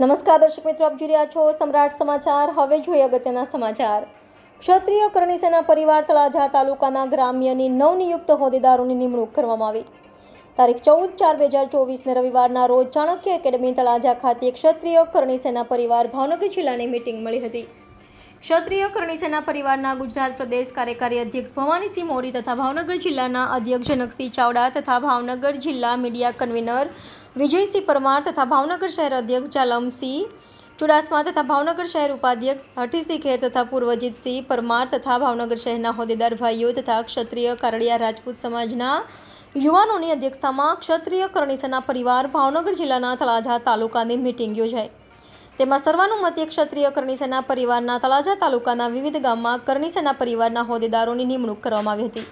નમસ્કાર દર્શક મિત્રો, આપ જોઈ રહ્યા છો સમ્રાટ સમાચાર. હવે જોઈએ અગત્યના સમાચાર. ક્ષત્રિય કરણી સેના પરિવાર તળાજા તાલુકાના ગ્રામ્યની નવનિયુક્ત હોદ્દેદારોની નિમણૂક કરવામાં આવી. તારીખ ચૌદ ચાર બે હજાર ચોવીસને રવિવારના રોજ ચાણક્ય એકેડમી તળાજા ખાતે ક્ષત્રિય કરણી પરિવાર ભાવનગર જિલ્લાની મીટિંગ મળી હતી. ક્ષત્રિય કરણી પરિવારના ગુજરાત પ્રદેશ કાર્યકારી અધ્યક્ષ ભવાનીસિંહ મોરી તથા ભાવનગર જિલ્લાના અધ્યક્ષ જનકસિંહ ચાવડા તથા ભાવનગર જિલ્લા મીડિયા કન્વીનર વિજયસિંહ પરમાર તથા ભાવનગર શહેર અધ્યક્ષ જાલમસિંહ ચુડાસમા તથા ભાવનગર શહેર ઉપાધ્યક્ષ હઠીસિંહ ખેર તથા પૂર્વજીતસિંહ પરમાર તથા ભાવનગર શહેરના હોદ્દેદાર ભાઈઓ તથા ક્ષત્રિય કારડિયા રાજપૂત સમાજના યુવાનોની અધ્યક્ષતામાં ક્ષત્રિય કરણીસના પરિવાર ભાવનગર જિલ્લાના તળાજા તાલુકાની મીટિંગ યોજાઈ. તેમાં સર્વાનુમતે ક્ષત્રિય કરણીસેના પરિવારના તળાજા તાલુકાના વિવિધ ગામમાં કરણીસેના પરિવારના હોદ્દેદારોની નિમણૂક કરવામાં આવી હતી.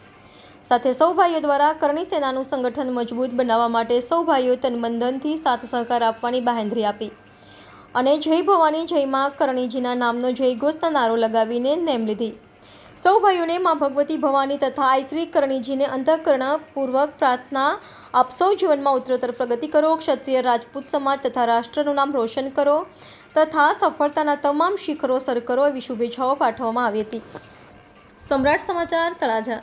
સાથે સૌ ભાઈઓ દ્વારા કરણી સેનાનું સંગઠન મજબૂત બનાવવા માટે સૌ ભાઈઓ તનબંધનથી સાથ સહકાર આપવાની બાહેંધરી આપી. અને જય ભવાની જય માં કરણીજીના નામનો જય નારો લગાવીને નેમ લીધી. સૌ ભાઈઓને મા ભગવતી ભવાની તથા આઈશ્રી કરણીજીને અંતઃકરણપૂર્વક પ્રાર્થના આપ સૌ જીવનમાં ઉત્તરોત્તર પ્રગતિ કરો, ક્ષત્રિય રાજપૂત સમાજ તથા રાષ્ટ્રનું નામ રોશન કરો તથા સફળતાના તમામ શિખરો સર કરો એવી શુભેચ્છાઓ પાઠવવામાં આવી હતી. સમ્રાટ સમાચાર તળાજા